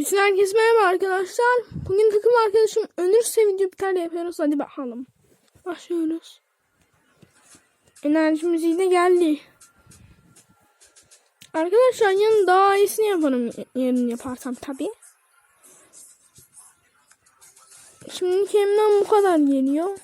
Bütün herkese merhaba arkadaşlar. Bugün takım arkadaşım ölürse video biter yapıyoruz. Hadi bakalım. Başlıyoruz. Enerjimiz yine geldi. Arkadaşlar yarın daha iyisini yaparım. Yarın yaparsam tabi. Şimdi elimden bu kadar geliyor.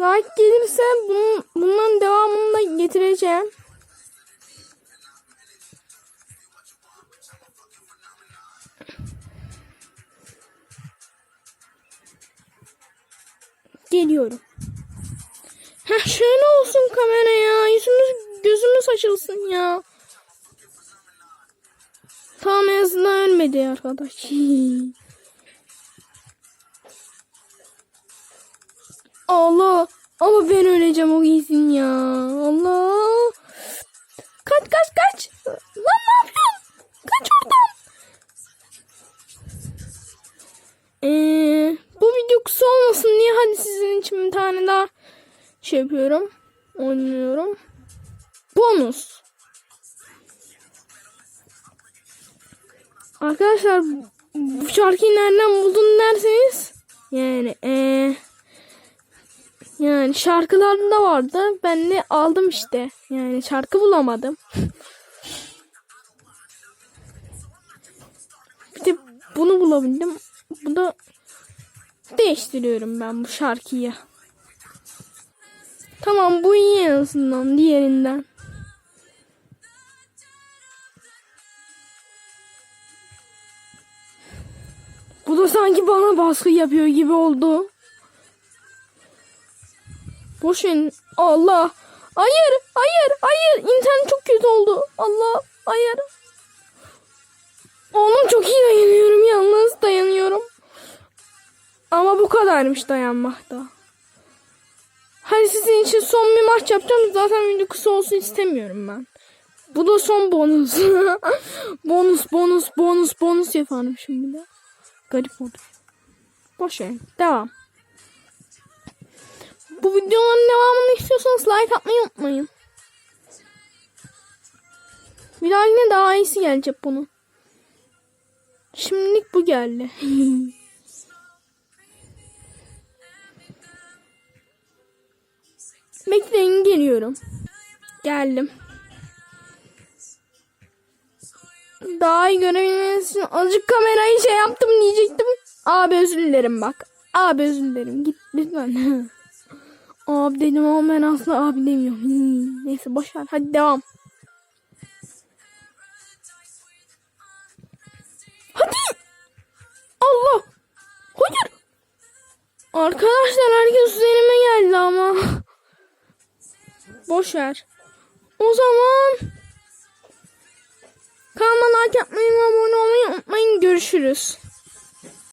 Like gelirse bunun, bundan devamını da getireceğim. Geliyorum. Heh, şöyle olsun kamera ya. Yüzümüz gözümüz açılsın ya. Tamam en azından ölmedi arkadaş. Allah. Ama ben öleceğim o giysin ya. Allah. Kaç kaç kaç. Lan ne yapıyorsun? Kaç oradan. Ee, bu video kısa olmasın diye hadi sizin için bir tane daha şey yapıyorum. Oynuyorum. Bonus. Arkadaşlar bu şarkıyı nereden buldun derseniz yani eee yani şarkılarda vardı. Ben de aldım işte. Yani şarkı bulamadım. Bir de bunu bulabildim. Bu da değiştiriyorum ben bu şarkıyı. Tamam bu iyi en azından diğerinden. Bu da sanki bana baskı yapıyor gibi oldu. Boş verin. Allah. Hayır, hayır, hayır. İnternet çok kötü oldu. Allah, hayır. Oğlum çok iyi dayanıyorum yalnız dayanıyorum. Ama bu kadarmış dayanmakta. Hadi sizin için son bir maç yapacağım. Zaten video kısa olsun istemiyorum ben. Bu da son bonus. bonus, bonus, bonus, bonus yaparım şimdi de. Garip oldu. Boş ver. Devam. Bu videoların devamını istiyorsanız like atmayı unutmayın. Bir daha yine daha iyisi gelecek bunun. Şimdilik bu geldi. Bekleyin geliyorum. Geldim. Daha iyi görebilmeniz için azıcık kamerayı şey yaptım diyecektim. Abi özür dilerim bak. Abi özür dilerim. Git lütfen. Abi dedim ama ben aslında abi demiyorum. Hmm, Neyse boş ver. Hadi devam. Hadi. Allah. Hayır. Arkadaşlar herkes üzerime geldi ama. Boş ver. O zaman kanalıma like yapmayı ve abone olmayı unutmayın. Görüşürüz.